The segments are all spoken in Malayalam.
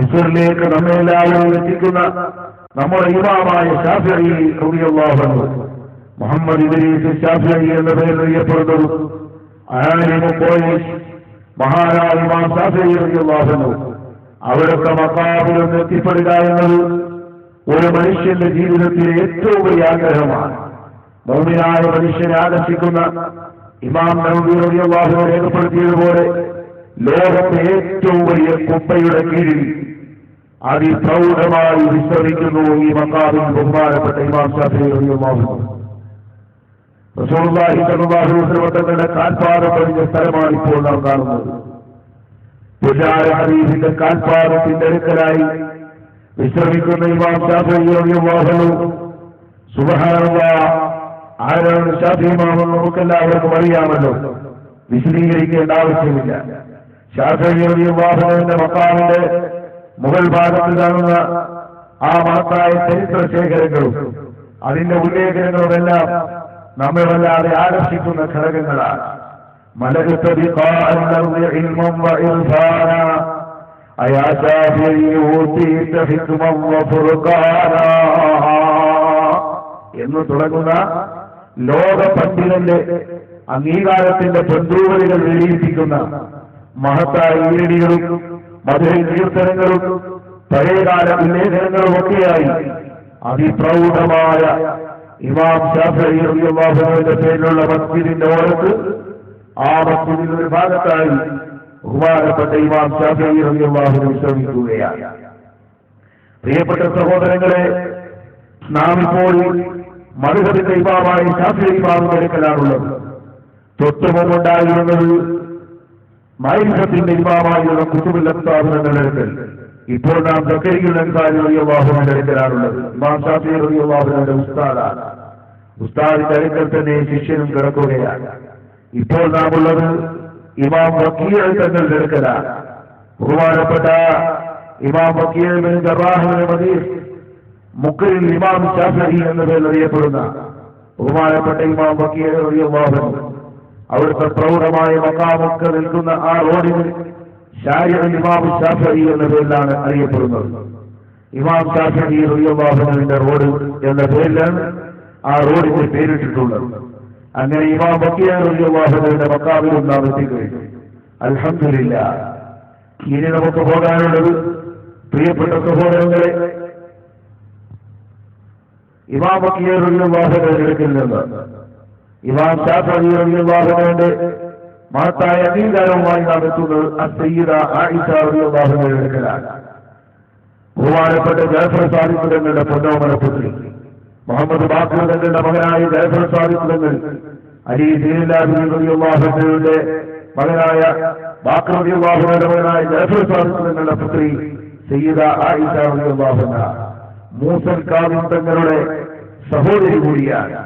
മിസറിലേക്ക് നമ്മെല്ലാവരും എത്തിക്കുന്ന നമ്മുടെ ഇമാമായ ഷാഫി റബിയല്ലാഹു മുഹമ്മദ് ഇദ്രീസ് ഷാഫി എന്ന പേരിൽ അറിയപ്പെടുന്നു കോയേഷ് മഹാനായ ഇമാം ഷാഫി റബിയല്ലാഹു അവിടുത്തെ മക്കാബിലൊന്ന് എത്തിപ്പെടുക എന്നത് ഒരു മനുഷ്യന്റെ ജീവിതത്തിലെ ഏറ്റവും വലിയ ആഗ്രഹമാണ്. മൗമിനായ മനുഷ്യനെ ആകർഷിക്കുന്ന ഇമാം നബി അൻഹു രേഖപ്പെടുത്തിയതുപോലെ ലോകത്തെ ഏറ്റവും വലിയ കുപ്പയുടെ കീഴിൽ അതിപ്രൗഢമായി വിശ്രമിക്കുന്നു ഈ മക്കാവിൽ ബഹുമാനപ്പെട്ട ഇമാം ഷാഫി റളിയല്ലാഹു അൻഹു റസൂലുള്ളാഹി സ്വല്ലല്ലാഹു അലൈഹി വസല്ലം തങ്ങളുടെ കാൽപാദം പതിഞ്ഞ സ്ഥലമാണ് ഇപ്പോൾ നാം കാണുന്നത്. പുജാര ഹരീഫിന്റെ കാൽപാദത്തിന്റെ അടുക്കലായി വിശ്രമിക്കുന്ന ഇമാം ഷാഫി സുബഹാനുള്ള ആരാണ് ഷാഫി നമുക്കെല്ലാവർക്കും അറിയാമല്ലോ. വിശദീകരിക്കേണ്ട ആവശ്യമില്ല. ഷാഫി റളിയല്ലാഹുവിന്റെ മക്കാമിന്റെ മുകൾ ഭാഗത്ത് കാണുന്ന ആ മഹത്തായ ചരിത്ര ശേഖരങ്ങളും അതിന്റെ ഉല്ലേഖനങ്ങളുമെല്ലാം നമ്മെ വല്ലാതെ ആകർഷിക്കുന്ന ഘടകങ്ങളാണ് ملكت بقاء الأرض علما وإرفانا أيا شافعي أوتيت حكما وفرقانا എന്ന് തുടങ്ങുന്ന ലോക പണ്ഡിതന്റെ അംഗീകാരത്തിന്റെ പൊന്തൂവലുകൾ വെളിയിപ്പിക്കുന്ന മഹത്തായ ഈരടികളും മധുര കീർത്തനങ്ങളും പഴയകാല ഉല്ലേഖനങ്ങളും ഒക്കെയായി അതിപ്രൗഢമായ ഇമാം ഷാഫിന്റെ പേരിലുള്ള മസ്ജിദിന്റെ ഓരത്ത് ആ മസ്ജിദിന്റെ ഒരു ഭാഗത്തായി ബഹുമാനപ്പെട്ട ഇമാം ഷാഫി റളിയല്ലാഹു വിശ്രമിക്കുകയാണ്. പ്രിയപ്പെട്ട സഹോദരങ്ങളെ നാം ഇപ്പോൾ മധുഹബിന്റെ ഇമാമായി ഷാഫി ഇമാമിന്റെ അടുക്കലാണുള്ളത് തൊട്ടുമുമ്പുണ്ടായിരുന്നത് മൈസത്തിന്റെ ഇമാമായുള്ള കുറ്റമില്ലാതെ ഇപ്പോൾ നാം സക്കരിയുൽ കാര്യം അടുക്കലാണുള്ളത് ഇമാം ഷാഫി വാഹനങ്ങളുടെ ഉസ്താദാണ് ഉസ്താദിന്റെ അടുക്കൽ തന്നെ ശിഷ്യനും കിടക്കുകയാണ്. ഇപ്പോൾ നാം ഉള്ളത് ഇമാം വക്കീൽ തങ്ങളുടെ അടുക്കലാണ് ബഹുമാനപ്പെട്ട ഇമാം വക്കീൽ മദീർ മുക്കരിൽ ഇമാം ഷാഫി എന്ന പേരിൽ അറിയപ്പെടുന്ന ബഹുമാനപ്പെട്ട ഇമാം വക്കീൽ അൻഹു അവിടുത്തെ പ്രൗഢമായ മക്കാമൊക്കെ നിൽക്കുന്ന ആ റോഡിന് ഷാരിഖ് ഇമാം ഷാഫി എന്ന പേരിലാണ് അറിയപ്പെടുന്നത്. ഇമാം ഷാഫി റളിയല്ലാഹുവിന്റെ റോഡ് എന്ന പേരിലാണ് ആ റോഡിന് പേരിട്ടിട്ടുള്ളത്. അങ്ങനെ ഇമാം ബക്കിയ റളിയല്ലാഹുവിന്റെ മക്കാമിലും നാം എത്തിക്കഴിഞ്ഞു. അലഹമില്ല ഇനി നമുക്ക് പോകാനുള്ളത് പ്രിയപ്പെട്ട സഹോദരങ്ങളെ ഇമാം ബക്കിയ റളിയല്ലാഹുവിന്റെ അടുക്കിൽ നിന്ന് ഇമാം ഷാഫി മഹത്തായ അംഗീകാരവുമായി നടത്തുന്നത് അസയ്യിദ ആയിഷ റളിയല്ലാഹുവിന്റെ അടുക്കലാണ് ബഹുമാനപ്പെട്ട ജയഫർ സാദിഖ് തങ്ങളുടെ പൊന്നോമന പുത്രി മുഹമ്മദ് ബാക്കർ തങ്ങളുടെ മകനായ ജയഫർ സാദിഖ് തങ്ങൾ അലി റളിയല്ലാഹുവിന്റെ മകനായ ബാക്കർ മകനായ ജയഫർ സാദിഖ് തങ്ങളുടെ പുത്രി സയ്യിദ ആയിഷ മൂസൻ മൂസൽ കാദിം തങ്ങളുടെ സഹോദരി കൂടിയാണ്.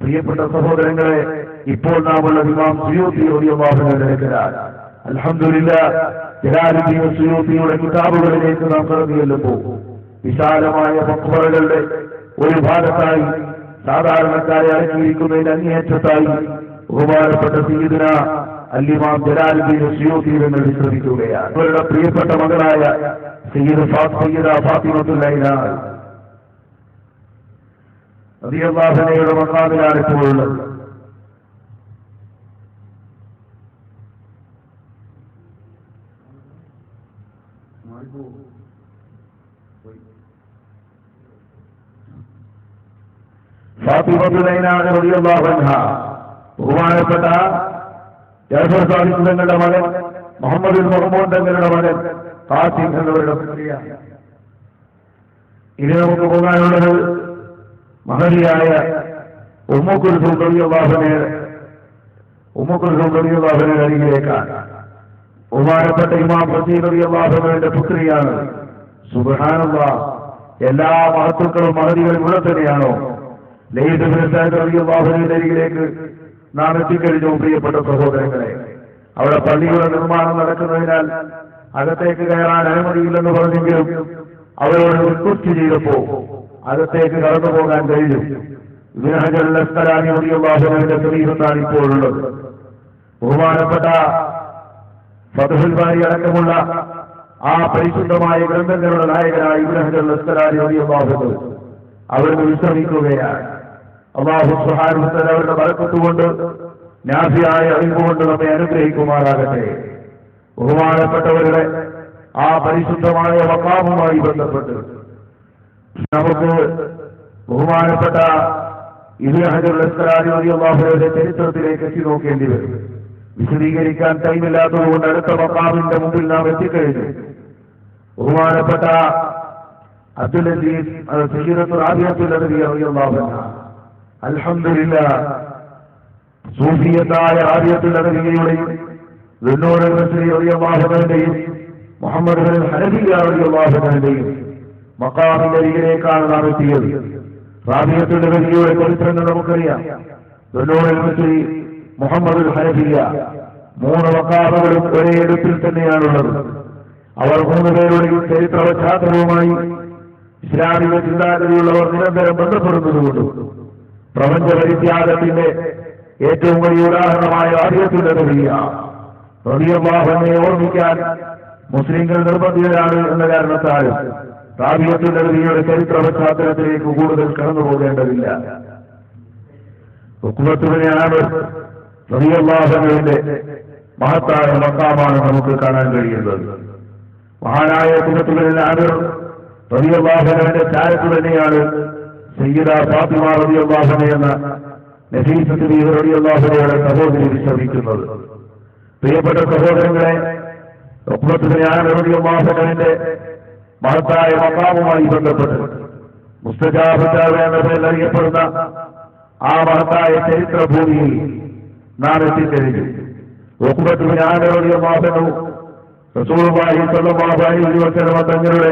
പ്രിയപ്പെട്ട സഹോദരങ്ങളെ ഇപ്പോൾ നാം ഉള്ള ജലാലുദ്ദീൻ സുയൂത്തിയുടെ കിതാബുകളിലേക്ക് നാം കടന്നു ചെല്ലുമ്പോൾ വിശാലമായ മക്ബറകളുടെ ഒരു ഭാഗത്തായി സാധാരണക്കാരെ അടങ്ങിയിരിക്കുന്നതിന് അങ്ങേയറ്റത്തായി ബഹുമാനപ്പെട്ട സീദിന അല്ലിമാം ജലാലുദ്ദീൻ സുയൂത്തി എന്ന് വിശ്രമിക്കുകയാണ്. അവരുടെ പ്രിയപ്പെട്ട മകളായ സയ്യിദ് ഫാ- റളിയല്ലാഹുവിന്റെ മക്കാമിലാണ് ഇപ്പോൾ ബഹുമാനപ്പെട്ട ജാഫർ സാഹിബ് തങ്ങളുടെ മകൻ മുഹമ്മദ് മുഹമ്മദ് തങ്ങളുടെ മകൻ ഖാസിം എന്നവരുടെ ഇനി നമുക്ക് പോകാനുള്ളത് മഹതിയായ ഉമ്മുക്കുൽസും റളിയല്ലാഹുവിനെ ഉമ്മുക്കുൽസും റളിയല്ലാഹുവിന്റെ അരികിലേക്കാണ്. ബഹുമാനപ്പെട്ട ഇമാം ഫസീൽ റളിയല്ലാഹുവിന്റെ പുത്രിയാണ്. സുബ്ഹാനല്ലാഹ് എല്ലാ മഹത്തുക്കളും മഹതികളും ഇവിടെ തന്നെയാണോ? ലൈദ് ബിൻ സഅദ് റളിയല്ലാഹുവിന്റെ അരികിലേക്ക് നാം എത്തിക്കഴിഞ്ഞു പ്രിയപ്പെട്ട സഹോദരങ്ങളെ. അവിടെ പള്ളിയുടെ നിർമ്മാണം നടക്കുന്നതിനാൽ അകത്തേക്ക് കയറാൻ അനുമതിയില്ലെന്ന് പറഞ്ഞെങ്കിലും അവരോട് റിക്വസ്റ്റ് ചെയ്തപ്പോ അകത്തേക്ക് കടന്നു പോകാൻ കഴിയും. വിനഹജല്ലാഹുവിന്റെ സമീപത്താണ് ഇപ്പോഴുള്ളത്. ബഹുമാനപ്പെട്ട ഫതുഹുൽബാരി അടക്കമുള്ള ആ പരിശുദ്ധമായ ഗ്രന്ഥങ്ങളുടെ നായകനായ ഇബ്രാഹിം അസ്തലാരി അള്ളാഹു അവിടുന്ന് വിശ്രമിക്കുകയാണ്. അള്ളാഹു സുഹാനുത്തൽ അവരുടെ വഴക്കത്തുകൊണ്ട് നാഫിയായ അറിവുകൊണ്ട് നമ്മെ അനുഗ്രഹിക്കുമാറാകട്ടെ. ബഹുമാനപ്പെട്ടവരുടെ ആ പരിശുദ്ധമായ വക്കാമുമായി ബന്ധപ്പെട്ട് നമുക്ക് ബഹുമാനപ്പെട്ട ഇബ്രാഹിമുടെ ചരിത്രത്തിലേക്ക് എത്തി നോക്കേണ്ടി വരും. വിശദീകരിക്കാൻ ടൈമില്ലാത്തതുകൊണ്ട് അടുത്ത വക്കാമിന്റെ മുമ്പിൽ നാം എത്തിക്കഴിഞ്ഞു. ബഹുമാനപ്പെട്ട അബ്ദുൽ അസീസ് വെണ്ണൂർ അള്ളാഹുവിന്റെയും മുഹമ്മദ് അള്ളാഹുവിന്റെയും മക്കാമിന്റെ അരികിലേക്കാണ് നാം എത്തിയത്. റാബിയത്തിന്റെ വലിയൊരു ചരിത്രങ്ങൾ നമുക്കറിയാം. ദുരോഹി മുഹമ്മദ് ഹനഫിയ മൂന്ന് മക്കാമുകളും ഒരേ ഇടത്തിൽ തന്നെയാണുള്ളത്. അവർ മൂന്ന് പേരുടെയും ചരിത്ര പശ്ചാത്തലവുമായി ഇസ്ലാമിക ചിന്താഗതിയുള്ളവർ നിരന്തരം ബന്ധപ്പെടുന്നതുകൊണ്ട് പ്രപഞ്ച പരിത്യാഗത്തിന്റെ ഏറ്റവും വലിയ ഉദാഹരണമായ ആദ്യത്തിന്റെ റബിയാഹനെ ഓർമ്മിക്കാൻ മുസ്ലിങ്ങൾ നിർബന്ധിതരാണ് എന്ന കാരണത്താൽ റാബിയത്തിന്റെ നബിയുടെ ചരിത്ര പശ്ചാത്തലത്തിലേക്ക് കൂടുതൽ കടന്നു പോകേണ്ടതില്ല. ഹുക്കുമത്തുവിനെയാണ് റബിയല്ലാഹുവിന്റെ മഹത്തായ മക്കാമാണ് നമുക്ക് കാണാൻ കഴിയുന്നത്. മഹാനായ ഹുക്കുമത്തുവിനെ ആമിർ ചാരത്ത് തന്നെയാണ് സയ്യിദ ഫാത്തിമ റബിയല്ലാഹുനെ എന്ന നഫീസത്ത് റബിയല്ലാഹുനയുടെ സഹോദരി വിശ്രമിക്കുന്നത്. പ്രിയപ്പെട്ട സഹോദരങ്ങളെ റബിയല്ലാഹുവിന്റെ മഹത്തായ മക്കാമുമായി ബന്ധപ്പെട്ട് മുസ്തജാബ് എന്ന പേരിൽ അറിയപ്പെടുന്ന ആ മഹത്തായ ചരിത്രഭൂമിയിൽ നാം എത്തിക്കഴിഞ്ഞു. റബിയല്ലാഹു റസൂലുള്ളാഹി റസൂറുമായി അലൈഹി വസല്ലം തങ്ങളുടെ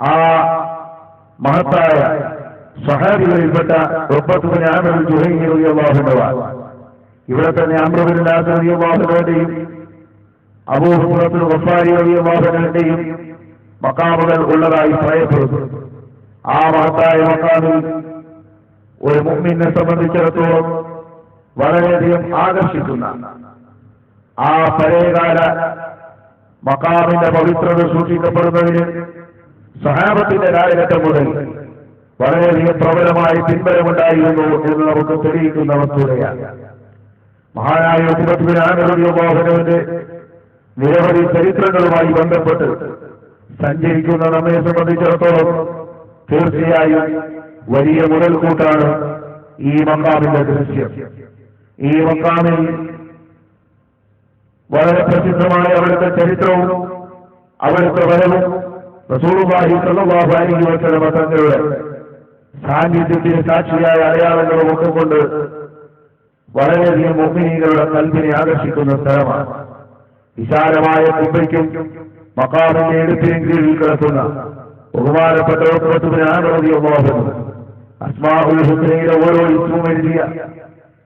ആ മഹത്തായ സഹാബികളിൽപ്പെട്ട ഒപ്പത്തുവിന് ആമൽ ജുഹൈറിയാഹുന്നവാൻ ഇവിടെ തന്നെ അമ്രബിനാഥറിയാഹുനോടെയും അബൂഹുറത്തുൽ വഫാരി അലിയാഹുനന്റെയും മക്കാമുകൾ ഉള്ളതായി പറയപ്പെടുന്നു. ആ മഹത്തായ മക്കാമിൽ ഒരു മുമ്മിനെ സംബന്ധിച്ചിടത്തോളം വളരെയധികം ആകർഷിക്കുന്ന ആ പഴയകാല മക്കാമിന്റെ പവിത്രത സൂക്ഷിക്കപ്പെടുന്നതിന് സഹാബത്തിന്റെ കാലഘട്ടം മുതൽ വളരെയധികം പ്രബലമായി പിൻബലമുണ്ടായിരുന്നു എന്ന് നമുക്ക് തെളിയിക്കുന്ന വസ്തുതയാണ്. മഹാനായ ഉപത്തിനാനുഭവന്റെ നിരവധി ചരിത്രങ്ങളുമായി ബന്ധപ്പെട്ട് സഞ്ചരിക്കുന്ന നമ്മെ സംബന്ധിച്ചിടത്തോളം തീർച്ചയായും വലിയ മുതൽക്കൂട്ടാണ് ഈ മക്കാമിന്റെ ദൃശ്യം. ഈ മക്കാമിൽ വളരെ പ്രസിദ്ധമായ അവിടുത്തെ ചരിത്രവും അവിടുത്തെ വരവും റസൂലുള്ളാഹി സ്വല്ലല്ലാഹു അലൈഹി വസല്ലം തങ്ങളുടെ സാന്നിധ്യത്തിന് സാക്ഷിയായ അടയാളങ്ങളും ഒക്കെ കൊണ്ട് വളരെയധികം മുഗ്മിനികളുടെ കൽവിനെ ആകർഷിക്കുന്ന സ്ഥലമാണ്. വിശാലമായ കുമ്പയ്ക്കും മക്കാമിന്റെ കീഴിൽ കിടക്കുന്ന ബഹുമാനപ്പെട്ട അസ്മാഹുൽ ഹുസൈയുടെ ഓരോ ഇസ്മും എഴുതിയ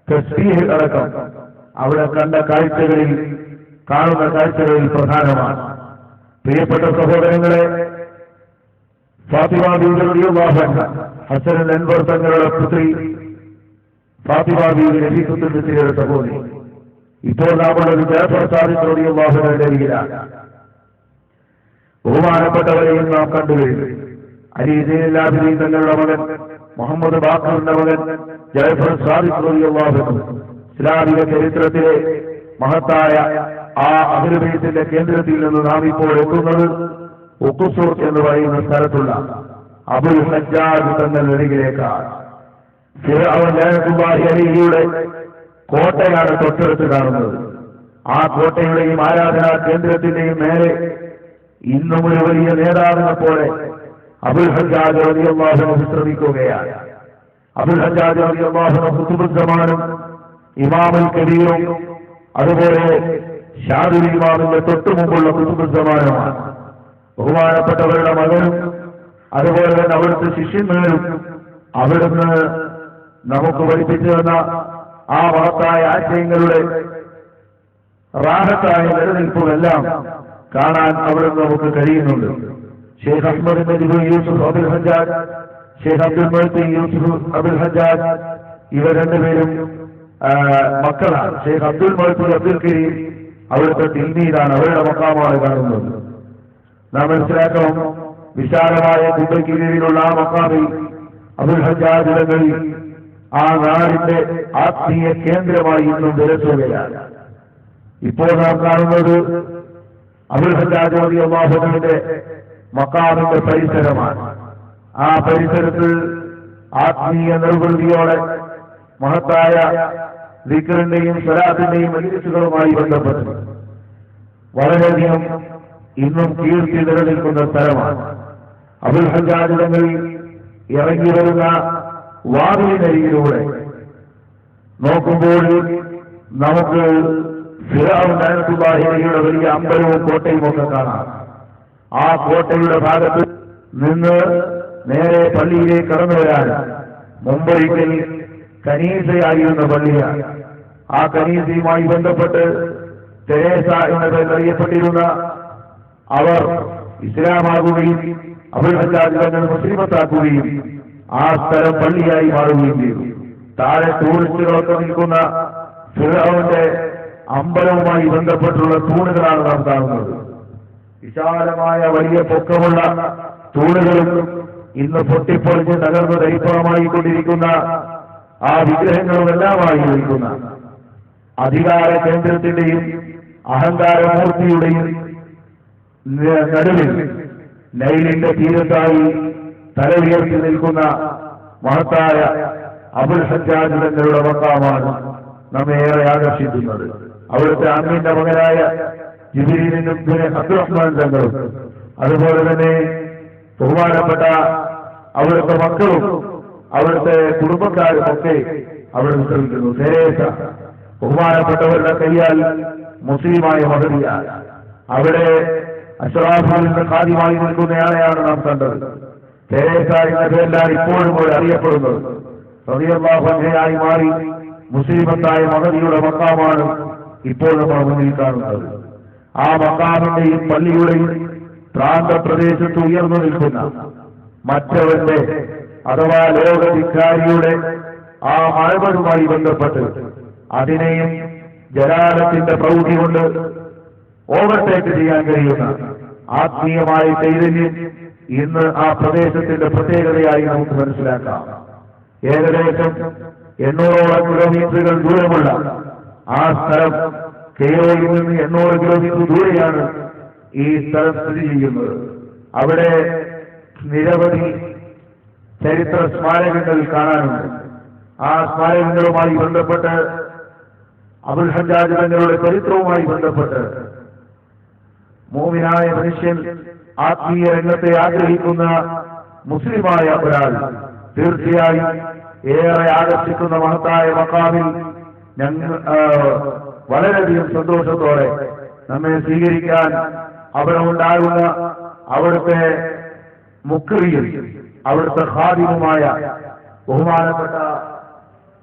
തസ്ബീഹ് അടക്കം അവിടെ കണ്ട കാഴ്ചകളിൽ കാണുന്ന കാഴ്ചകളിൽ പ്രധാനമാണ്. പ്രിയപ്പെട്ട സഹോദരങ്ങളെ ഫാത്തിമ ബീവിവാഹൻ ഹസൻ അൻവർ തങ്ങളുടെ പുത്രി ഫാത്തിമ ബീവി നബീസുത്തിന്റെ സഹോദരി. ഇപ്പോൾ നാം ഒരു സാദിഖ് റളിയല്ലാഹുവിന്റെ അരികിലാണ്. ബഹുമാനപ്പെട്ടവരെയും നാം കണ്ടുവരുന്നു തന്നെയുള്ള തങ്ങളുടെ മകൻ മുഹമ്മദ് ബാഖറിന്റെ മകൻ ജയഫർ സാദിഖ് റളിയല്ലാഹു ഇസ്ലാമിക ചരിത്രത്തിലെ മഹത്തായ ആ അഭിനവയത്തിന്റെ കേന്ദ്രത്തിൽ നിന്ന് നാം ഇപ്പോൾ എത്തുന്നത് ഒക്കുസൂർ എന്ന് പറയുന്ന സ്ഥലത്തുള്ള അബുൽ ഹജ്ജാജ് തന്നെ അരികിലേക്കാണ്. അലിഹിയുടെ കോട്ടയാണ് തൊട്ടടുത്ത് കാണുന്നത്. ആ കോട്ടയുടെയും ആരാധനാ കേന്ദ്രത്തിന്റെയും മേലെ ഇന്നും ഒരു വലിയ നേതാവിനെ പോലെ അബുൽ ഹജാജ് അലി അള്ളാഹനെ വിശ്രമിക്കുകയാണ് അബുൽ ഹജാജ് അലി അള്ളാഹനെ കുത്തുബുദ്ധമാനും ഇമാമുൽ കബീറും അതുപോലെ ഷാദുൽ ഇമാമിന്റെ തൊട്ടു മുമ്പുള്ള കുത്തുബുദ്ധമാനുമാണ് ബഹുമാനപ്പെട്ടവരുടെ മകനും അതുപോലെ തന്നെ അവിടുത്തെ ശിഷ്യന്മാരും അവിടുന്ന് നമുക്ക് പഠിപ്പിച്ചു തന്ന ആ മഹത്തായ ആശയങ്ങളുടെ റാഹത്തായ നിലനിൽപ്പുമെല്ലാം കാണാൻ അവിടെ നമുക്ക് കഴിയുന്നുണ്ട്. Sheikh Ahmad Najib Yusuf Abul Hajjaj Sheikh Abdul Mahdi Yusuf Abul Hajjaj ഇവർ രണ്ടുപേരും മക്കളാണ്. ഷെയ്ഖ് അബ്ദുൽ മഹത്തി അബ്ദുൽ കരീം അവിടുത്തെ ദില്ലിയിലാണ് അവരുടെ മക്കാമാണ് കാണുന്നത്. നാം മനസ്സിലാക്കണം വിശാലമായ കുമ്പയ്ക്ക് കീഴിലുള്ള ആ മക്കാമിൽ അബുൽ ഹജാജിടങ്ങളിൽ ആ നാടിന്റെ ആത്മീയ കേന്ദ്രമായി ഇന്നും വിലസുകയാണ് ഇപ്പോൾ നാം കാണുന്നത് അബുൽ മക്കാറിന്റെ പരിസരമാണ്. ആ പരിസരത്ത് ആത്മീയ നിർവൃതിയോടെ മഹത്തായ ദിക്കറിന്റെയും സ്വരാത്തിന്റെയും മജിലിസുകളുമായി ബന്ധപ്പെട്ട് വളരെയധികം ഇന്നും കീർത്തി നിലനിൽക്കുന്ന സ്ഥലമാണ്. അബുൽ ഹജാജിടങ്ങളിൽ ഇറങ്ങി വരുന്ന വാതിലിനരികിലൂടെ നോക്കുമ്പോൾ നമുക്ക് ഫിറാവുണ്ടായിട്ടുള്ള വലിയ അമ്പലവും കോട്ടയും ഒക്കെ കാണാം. ആ കോട്ടയുടെ ഭാഗത്ത് നിന്ന് നേരെ പള്ളിയിലേക്ക് കടന്നു വരാൻ മുമ്പൊരിക്കൽ കനീസയായിരുന്ന പള്ളിയാണ് ആ കനീസയുമായി ബന്ധപ്പെട്ട് തെരേസ എന്ന പേരിൽ അറിയപ്പെട്ടിരുന്ന അവർ ഇസ്ലാമാകുകയും ഹജാജ് മുസ്ലിമത്താക്കുകയും ആ സ്ഥലം പള്ളിയായി മാറുകയും ചെയ്തു. താഴെ ടൂറിസ്റ്റുകളൊക്കെ നിൽക്കുന്ന ഫിറോന്റെ അമ്പലവുമായി ബന്ധപ്പെട്ടുള്ള തൂണുകളാണ് നാം കാണുന്നത്. വിശാലമായ വലിയ പൊക്കമുള്ള തൂണുകളും ഇന്ന് പൊട്ടിപ്പൊളിച്ച് തകർന്ന് ദരിപ്പമായി കൊണ്ടിരിക്കുന്ന ആ വിഗ്രഹങ്ങളുമെല്ലാമായി നിൽക്കുന്ന അധികാര കേന്ദ്രത്തിന്റെയും അഹങ്കാരമൂർത്തിയുടെയും നടുവിൽ നൈലിന്റെ തീരത്തായി തല ഉയർത്തി നിൽക്കുന്ന മഹത്തായ അബുൽ ഹജ്ജാജ് തങ്ങളുടെ മക്കാമാണ് നമ്മെ ഏറെ ആകർഷിക്കുന്നത്. അവിടുത്തെ അമ്മിന്റെ മകനായ ജിബിരിനും അബ്ദുറഹ്മാൻ തങ്ങളും. അതുപോലെ തന്നെ ബഹുമാനപ്പെട്ട അവിടുത്തെ മക്കളും അവിടുത്തെ കുടുംബക്കാരും ഒക്കെ അവിടെ ശ്രമിക്കുന്നു നേരേശ ബഹുമാനപ്പെട്ടവരുടെ കൈയാൽ മുസ്ലിമായ മഹതിയ. അവിടെ അശ്വാഭാവിന്റെ കാര്യമായി നിൽക്കുന്നയാളെയാണ് നാം കണ്ടത്. തെരേസ എന്ന പേരിലാണ് ഇപ്പോഴും കൂടെ അറിയപ്പെടുന്നത്. ആയി മാറി മുസ്ലിമത്തായ മഹതിയുടെ മക്കാമാണ് ഇപ്പോൾ നമ്മൾ മുന്നിൽ കാണുന്നത് ആ മക്കാമിന്റെയും പള്ളിയുടെയും പ്രാന്തപ്രദേശത്ത് ഉയർന്നു നിൽക്കുന്ന മറ്റവന്റെ അഥവാ ലോകധിക്കാരിയുടെ ആ മഴവരുമായി ബന്ധപ്പെട്ട് അതിനെയും ജലാലത്തിന്റെ പ്രൗഢി കൊണ്ട് ഓവർടേക്ക് ചെയ്യാൻ കഴിയുന്ന ആത്മീയമായ ചൈതന്യം ഇന്ന് ആ പ്രദേശത്തിന്റെ പ്രത്യേകതയായി നമുക്ക് മനസ്സിലാക്കാം. ഏകദേശം എണ്ണൂറോളം കിലോമീറ്ററുകൾ ദൂരമുള്ള ആ സ്ഥലം കെയോയിൽ നിന്ന് എണ്ണൂറ് കിലോമീറ്റർ ദൂരെയാണ് ഈ സ്ഥലം സ്ഥിതി ചെയ്യുന്നത്. അവിടെ നിരവധി ചരിത്ര സ്മാരകങ്ങൾ കാണാനുണ്ട്. ആ സ്മാരകങ്ങളുമായി ബന്ധപ്പെട്ട് അബുൽ ചരിത്രവുമായി ബന്ധപ്പെട്ട് മോമിനായ മനുഷ്യൻ ആത്മീയ രംഗത്തെ ആഗ്രഹിക്കുന്ന മുസ്ലിമായ ഒരാൾ തീർച്ചയായും ഏറെ ആകർഷിക്കുന്ന മഹത്തായ മക്കാമിൽ ഞങ്ങൾ വളരെയധികം സന്തോഷത്തോടെ നമ്മെ സ്വീകരിക്കാൻ അവിടെ ഉണ്ടാകുന്ന അവിടുത്തെ മുക്രിയും അവിടുത്തെ ഹാദിമുമായ ബഹുമാനപ്പെട്ട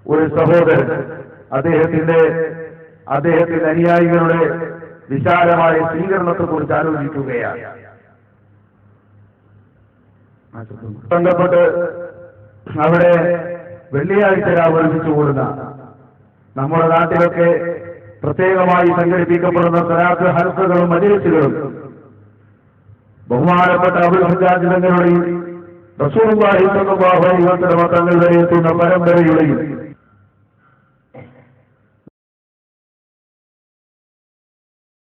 ഒരു സഹോദരൻ അദ്ദേഹത്തിന്റെ അദ്ദേഹത്തിന്റെ അനുയായികളുടെ വിശാലമായ സ്വീകരണത്തെ കുറിച്ച് ആലോചിക്കുകയാണ് ബന്ധപ്പെട്ട് അവിടെ വെള്ളിയാഴ്ച ആവർത്തിച്ചു കൂടുന്ന നമ്മുടെ നാട്ടിലൊക്കെ പ്രത്യേകമായി സംഘടിപ്പിക്കപ്പെടുന്ന സലാത്ത് ഹൽക്കകളും മജിലിസുകളും ബഹുമാനപ്പെട്ട അബുൽ റസൂലുള്ളാഹി സ്വല്ലല്ലാഹു അലൈഹി വസല്ലം തങ്ങൾ വരെ എത്തുന്ന പരമ്പരയുടെയും